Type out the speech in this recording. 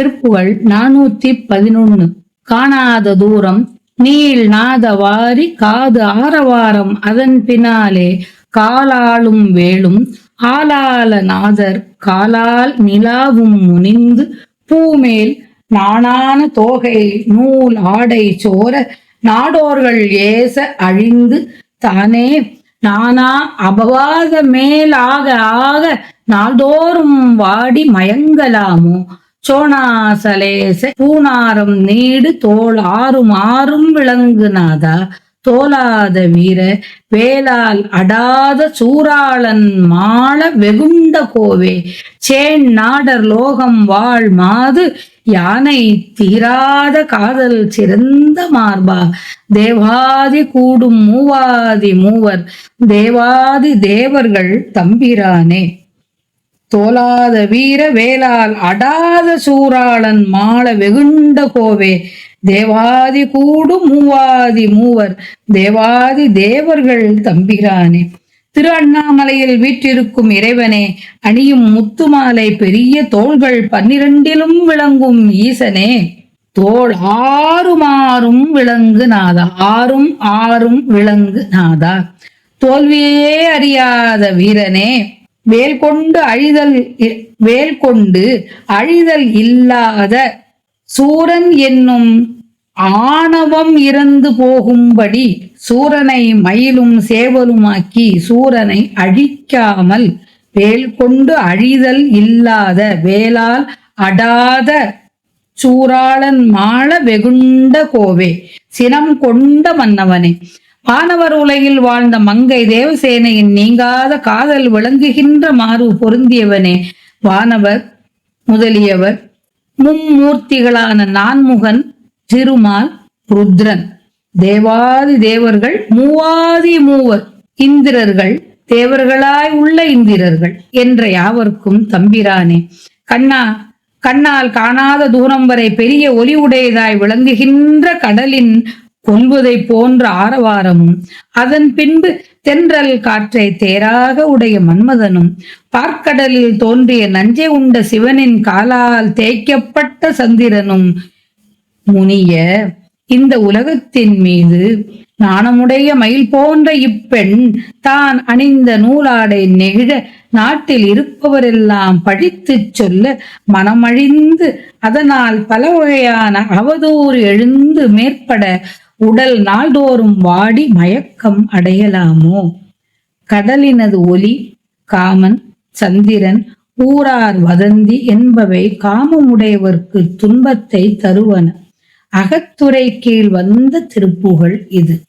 திருப்புகள் நானூத்தி பதினொன்னு. காணாத தூரம் நீள் நாத வாரி காது ஆரவாரம் அதன் பின்னாலே காலாளும் வேளும் ஆலால நாதர் காலால் நிலாவும் முனிந்து பூமேல் நாணான தோகை நூல் ஆடை சோர நாடோர்கள் ஏச அழிந்து தானே நானா அபவாத மேலாக ஆக நாள்தோறும் வாடி மயங்கலாமோ? சோனாசலேச பூனாரம் நீடு தோல் ஆறும் ஆறும் விளங்குநாதா தோலாத வீர வேலால் அடாத சூராளன் மாள வெகுண்ட கோவே. சேன் நாடர் லோகம் வாழ் மாது யானை தீராத காதல் சிறந்த மார்பா. தேவாதி கூடும் மூவாதி மூவர் தேவாதி தேவர்கள் தம்பிரானே. தோலாத வீர வேலால் அடாத சூராளன் மாள வெகுண்ட கோவே. தேவாதி கூடு மூவாதி மூவர் தேவாதி தேவர்கள் தம்பிரானே. திரு அண்ணாமலையில் வீற்றிருக்கும் இறைவனே அணியும் முத்துமாலை பெரிய தோள்கள் பன்னிரண்டிலும் விளங்கும் ஈசனே. தோல் ஆறும் ஆறும் விளங்கு நாதா ஆறும் ஆறும் விளங்கு நாதா. தோல்வியே அறியாத வீரனே. வேல் கொண்டு அழிதல் வேல் கொண்டு அழிதல் இல்லாத சூரன் என்னும் ஆணவம் இறந்து போகும்படி சூரனை மயிலும் சேவலுமாக்கி சூரனை அழிக்காமல் வேல் கொண்டு அழிதல் இல்லாத வேலால் அடாத சூராளன் மாள வெகுண்ட கோவே சினம் கொண்ட மன்னவனே. வானவர் உலகில் வாழ்ந்த மங்கை தேவசேனையின் நீங்காத காதல் விளங்குகின்ற மாறு பொருந்தியவனே. வானவர் முதலியவர் மும்மூர்த்திகளான நான்முகன் திருமால் ருத்ரன். தேவாதி தேவர்கள் மூவாதி மூவர் இந்திரர்கள் தேவர்களாய் உள்ள இந்திரர்கள் என்ற யாவர்க்கும் தம்பிரானே. கண்ணா கண்ணால் காணாத தூரம் வரை பெரிய ஒலி உடையதாய் விளங்குகின்ற கடலின் கொல்வதை போன்ற ஆரவாரமும் அதன் பின்பு தென்றல் காற்றை தேராக உடைய மன்மதனும் பார்க்கடலில் தோன்றிய நஞ்சை உண்ட சிவனின் காலால் தேய்க்கப்பட்ட சந்திரனும் முனிய இந்த உலகத்தின் மீது நாணமுடைய மயில் போன்ற இப்பெண் தான் அணிந்த நூலாடை நெகிழ நாட்டில் இருப்பவரெல்லாம் படித்து சொல்ல மனமழிந்து அதனால் பல வகையான அவதூறு எழுந்து மேற்பட உடல் நாள்தோறும் வாடி மயக்கம் அடையலாமோ? கடலினது ஒலி காமன் சந்திரன் ஊரார் வதந்தி என்பவை காமமுடையவர்க்கு துன்பத்தை தருவன. அகத்துறை கீழ் வந்த திருப்புகள் இது.